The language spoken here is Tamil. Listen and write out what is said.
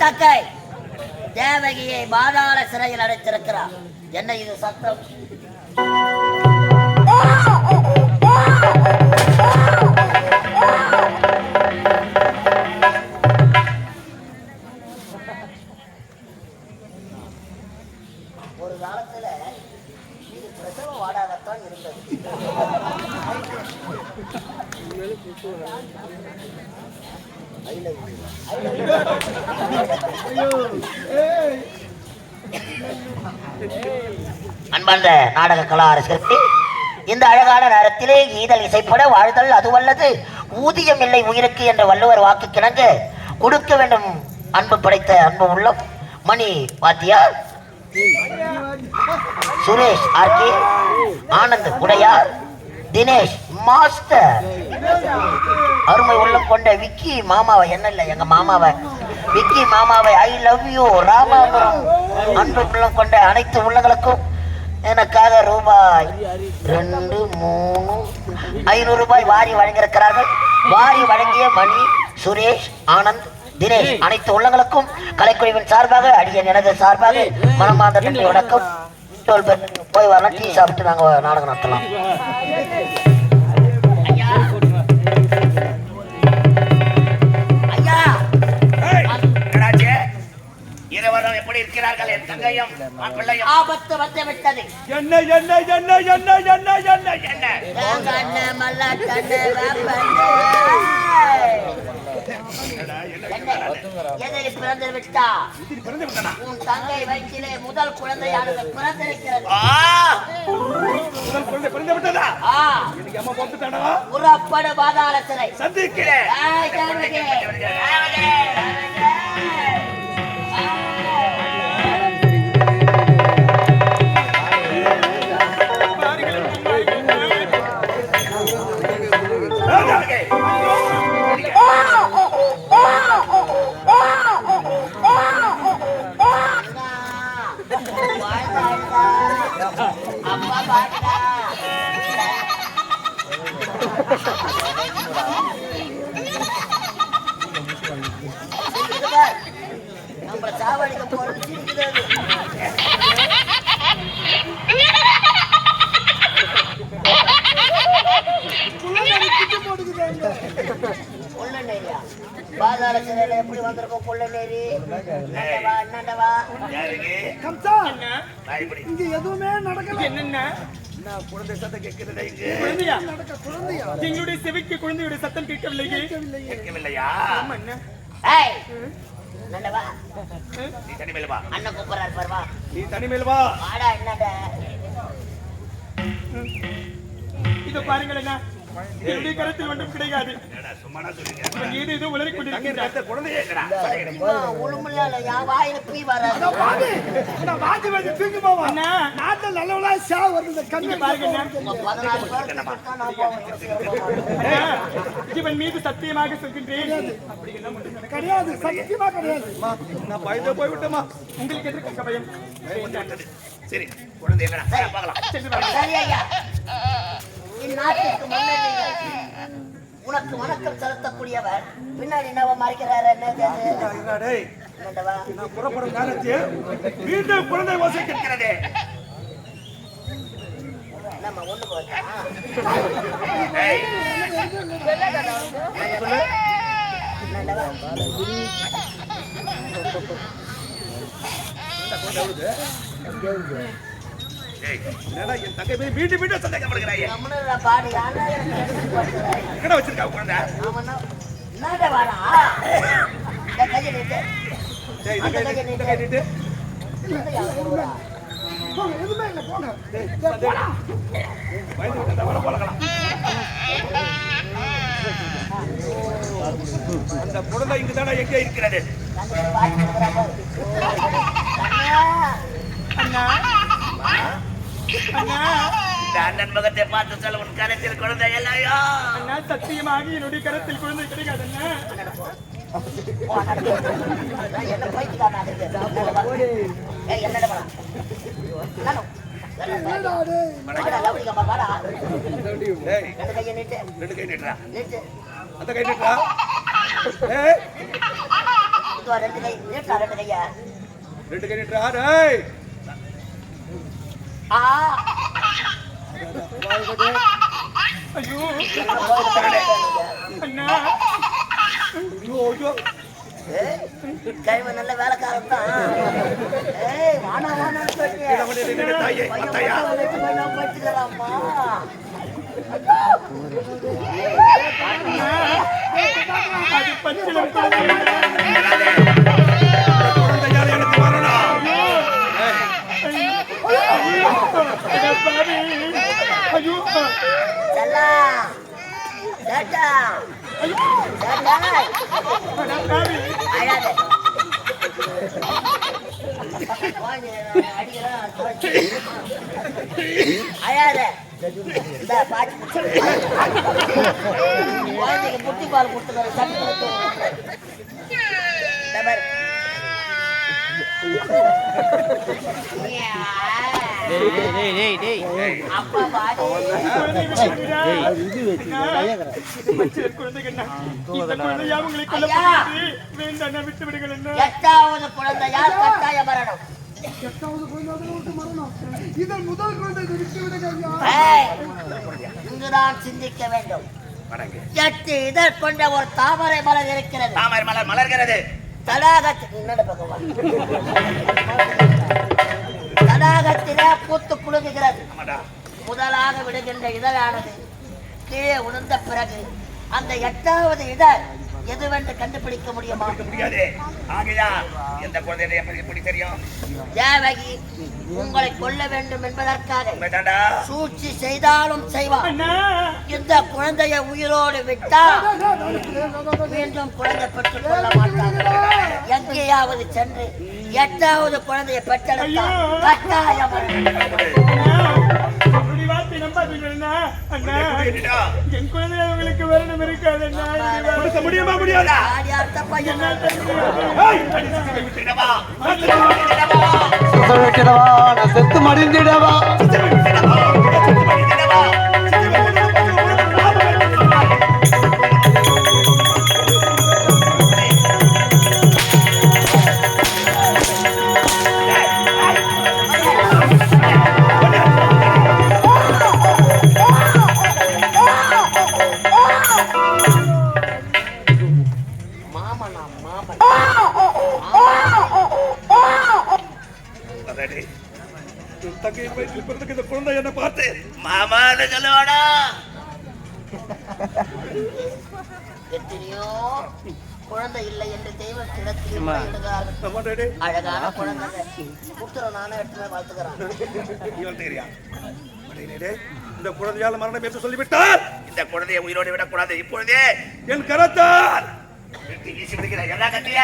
தக்கை தேவகியை பாதாள சிறையில் அடைத்திருக்கிறார் என்ன இது சத்தம் ஒரு காலத்துல இது பிரசவ வாடாகத்தான் இருந்தது. I அன்பார்ந்த நாடக கலா அரசு இந்த அழகான நேரத்திலே ஈதல் இசைப்பட வாழ்தல் அதுவல்லது. ஊதியம் இல்லை உயிருக்கு என்ற வள்ளுவர் வாக்கு கிணங்க. கொடுக்க வேண்டும் அன்பு படைத்த அன்பு உள்ளம். மணி வாத்தியார் Suresh R K? Anand Udaiyar Dinesh master? அருமை உள்ளம் கொண்ட விக்கி மாமாவை என்ன இல்லை எங்க மாமாவை? விக்கி மாமாவை ஐ லவ் யூ ராமாபுரம். அன்பு உள்ளம் கொண்ட அனைத்து உள்ளங்களுக்கும் எனக்காக ரூபாய் ரெண்டு மூணு ஐநூறு ரூபாய் வாரி வழங்கியிருக்கிறார்கள். வாரி வழங்கிய மணி சுரேஷ் ஆனந்த் தினேஷ் அனைத்து உள்ளங்களுக்கும் கலைக்குழுவின் சார்பாக அடியன் எனது சார்பாக மனமார்ந்த நன்றி வணக்கம். போய் வரலாம் டீ சாப்பிட்டு நாங்கள் நாடகம் நடத்தலாம். இருவரும் எப்படி இருக்கிறார்கள்? என் தங்கையும் பிள்ளையும். ஆபத்து வந்து விட்டது என்ன என்ன என்ன என்ன என்ன என்ன? என்ன பிறந்து விட்டா? உன் தங்கை வயிற்றிலே முதல் குழந்தையானது பிறந்திருக்கிறது. ஆ! முதல் குழந்தை பிறந்து விட்டதா ஆ, இன்னைக்கு அம்மா பொறுத்துட்டானா? புறப்படு பாதாள சிறை சந்திக்கிறேன். அப்பா பாட்டா நம்மள சாவடிக்க போறது சிரிக்குது அது. கொள்ளநேரியா? பாதாள சிறையில எப்படி வந்திருக்கோம் கொள்ளநேரி என்னண்டவா யாருக்கு? கம்சா. இங்க எதுவுமே நடக்கல. என்ன குழந்தை சத்தம் கேட்கிறதா இங்கு? குழந்தையா? நடக்க குழந்தையா? எங்களுடைய செவிக்கு குழந்தையுடைய சத்தம் கேட்கவில்லையே. கேட்கவில்லையா? ஆமா என்ன ஏய்! என்னண்டவா நீ தனிமையில வா. அண்ணன் கூப்பிடுறாரு பாருவா நீ தனிமையில வா. வாடா என்னடா? இதோ பாருங்கள் என்ன என்னுடைய கருத்தில் ஒன்றும் கிடையாது. உளறி தங்கை கொண்டிருக்கின்றார் பெத்த குழந்தையே என் வாயில பீ வராது. தூக்கி போவான் நாட்டில் நல்லவளா கண்ணு. பாருங்க இவன் மீது சத்தியமாக சொல்கின்றேன். கிடையாது. சத்தியமா கிடையாது. நான் பயந்தே போய்விட்டேம்மா. உங்களுக்கு எதற்கு பயம். சரி குழந்தை பார்க்கலாம். இந்நாட்டுக்கு மன்னன் உனக்கு வணக்கம் செலுத்தக்கூடியவர். பின்னாடி என்னவா மறைக்கிறாரு? நான் புறப்படும் காலத்தில் மீண்டும் குழந்தை ஓசை கேட்கிறதே. நம்ம என்னண்டவா? டேய், என்னடா என் தங்கை போய் மீண்டும் மீண்டும் பாடி ஆனா எங்கடா வச்சிருக்கா குழந்தை. அந்த குழந்தை இங்குதானா எங்கே இருக்கிறது. அண்ணா, அண்ணன் முகத்தை பார்த்து சொல்ல உன் கரத்தில் குழந்தை இல்லையா அண்ணா சத்தியமாக என்னுடைய கரத்தில் குழந்தை கிடைக்காது. நான்? நானு. ரெண்டு கையை நீட்டு, ரெண்டு கை நீட்டு. அந்த கை ரெண்டு கை, கைவ நல்ல வேலைக்காரன் தான். ஏய், வாடா, வாடான்னு தாயே, அத்தையா. அது பச்சிலம் ஐயோ செல்லா, சேட்டா, சேட்டா, அழாத. அழாத. குழந்தைக்கு முட்டி பால் கொடுத்துக்கிறேன் எட்டாவது குழந்தையால் கட்டாய மரணம் எட்டாவது குழந்தை அதை விட்டு மரணம். இதன் முதல் குழந்தை இதை விட்டு விடுங்க ஐயா. ஏய், இங்குதான் சிந்திக்க வேண்டும் எட்டு இதழ் கொண்ட ஒரு தாமரை மலர் இருக்கிறது தாமரை மலர் மலர்கிறது தடாகத்தில் என்னோட பக்கம் வா. தடாகத்திலே பூத்து குலுங்குகிறது ஆமாடா முதலாக விடுகின்ற இதழானது கீழே உணர்ந்த பிறகு அந்த எட்டாவது இதழ் எதுவென்று கண்டுபிடிக்க முடியுமா? முடியாது. ஆகையா எந்த குழந்தையை எப்படி எப்படி தெரியும்? தேவகி உங்களை கொல்ல வேண்டும் என்பதற்காக சூழ்ச்சி செய்தாலும் செய்வார். அண்ணா! இந்த குழந்தையை உயிரோடு விட்டால் மீண்டும் குழந்தை பெற்றுக் கொள்ள மாட்டாங்க எங்கேயாவது சென்று எட்டாவது குழந்தையை பெற்றெடுத்தால் கட்டாயம் அண்ணா. என் குழந்தை உங்களுக்கு வரணும் இருக்காது அண்ணா. முடியுமா முடியாதா? ஆடியார்த்த பையன். தங்கையை வயிற்றில் பிறந்தக்கு இந்த குழந்தை என்ன பார்த்து மாமான்னு சொல்லுவாடா. எத்தனையோ குழந்தை இல்லை என்று எழுதுகிறார்கள் ஆமாடே அழகான குழந்தை. புத்திர நானே எடுத்து வளர்த்துக்கிறேன் இவன் தெரியா அடேடே, இந்த குழந்தையால் மரணம் என்று சொல்லிவிட்டால் இந்த குழந்தையை உயிரோடு விடக்கூடாது. இப்பொழுதே என் கரத்தால் வெட்டி வீசி விடுகிறேன் என்ன கட்டிய